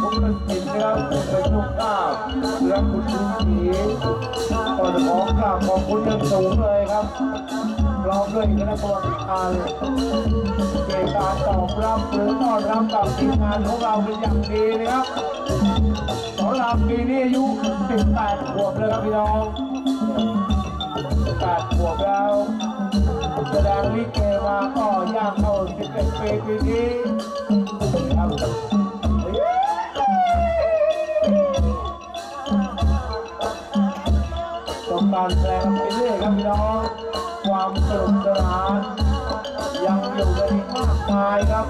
ผมเป็นสินนะครับเป็นลูกข้าวและคุณลุงศรีก่อนขอกราบขอบคุณอยังสูงเลยครับพร้อมด้วยคณะกรรมการเกี่ยวกับการตอบรับหรือต้อนรับกับทีมงานของเราเป็นอย่างดีนะครับสำหรับปีนี้อายุ 18 ขวบเลยครับพี่น้อง 18 ขวบแล้ว แสดงลิเกมาก็ย่างเข้า11ปีปีนี้ครับชมการแสดงไปเรื่อยครับพี่น้องความสนุกสนานยังอยู่กันอีกมากมายครับ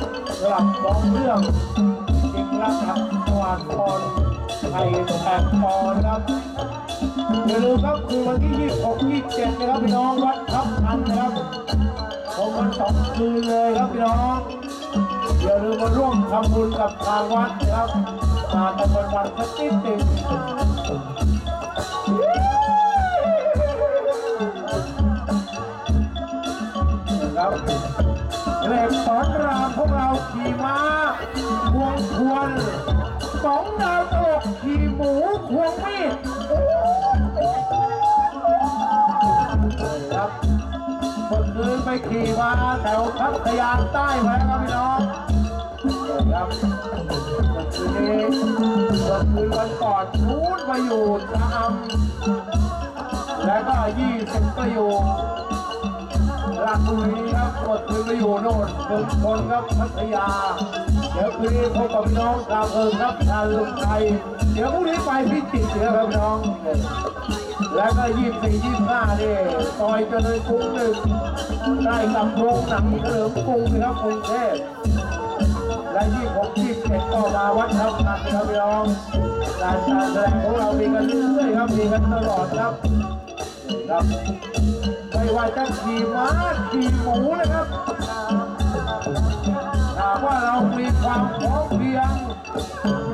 หรับสองเรื่องจริงรักครับสวานพรไทยแอนพรครับ อย่าลืมครับคือวันที่ 26 27นะครับพี่น้องวัดทับทันนะครับผมมันสองคืนเลยครับพี่น้อง อย่าลืมมาร่วมทำบุญกับทางวัดนะครับมากันวันวันสักนิดหนึ่งครับเลขสอนรามพวกเราขี่ม้าควงควรสองดาวตลกขี่หมูควงมีด ขี่ม้าแถวพัทยานใต้ไว้ครับพี่น้องครับเมื่อคืนนี้วันคืนวันก่อนนู้นมาอยู่ชะอำแล้วก็ยี่สิบก็อยู่ราชบุรีครับหมดคืนไปอยู่โน่นเมืองชนครับพัทยา เดี๋ยวคืนนี้พบกับพี่น้องชาวเอิงครับชาวลุงไทยเดี๋ยวพรุ่งนี้ไปพิจิตรนะครับพี่น้อง แล้วก็ยี่สี่ยี่ห้านี่ซอยเจริญกรุงหนึ่งได้กับโรงหนังเฉลิมกรุงนะครับกรุงเทพและยี่หกยี่เจ็ดก็มาวัดทับทันครับพี่น้องการการแสดงของเรามีกันเรื่อยๆครับมีกันตลอดครับครับไม่ว่าจะขี่ม้าขี่หมูนะครับ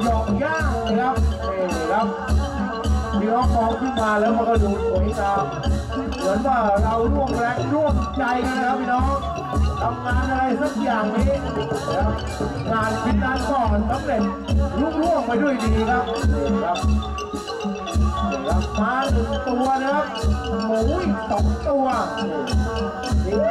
หยอกย่างนะครับนี่ครับพี่น้องมองขึ้นมาแล้วมันก็ดูสวยงามเหมือนว่าเราร่วมแรงร่วมใจกันนะครับพี่น้องทำงานอะไรสักอย่างนี้นะครับงานชิ้นนั้นก็สำเร็จลุล่วงไปด้วยดีครับนี่ครับครับมาหนึ่งตัวนะครับหมูอีกสองตัววัน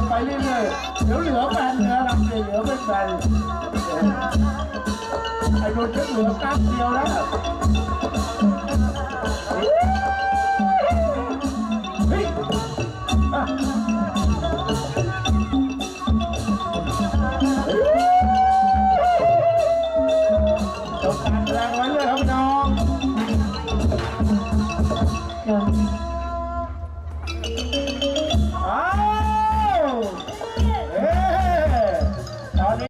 มไปเรื่อยๆเดี๋ยวเหลือแฟนเนะครับเดียวเหลือเป็นแฟนไอ้โดนเหลือก้ามเดียวแล้ว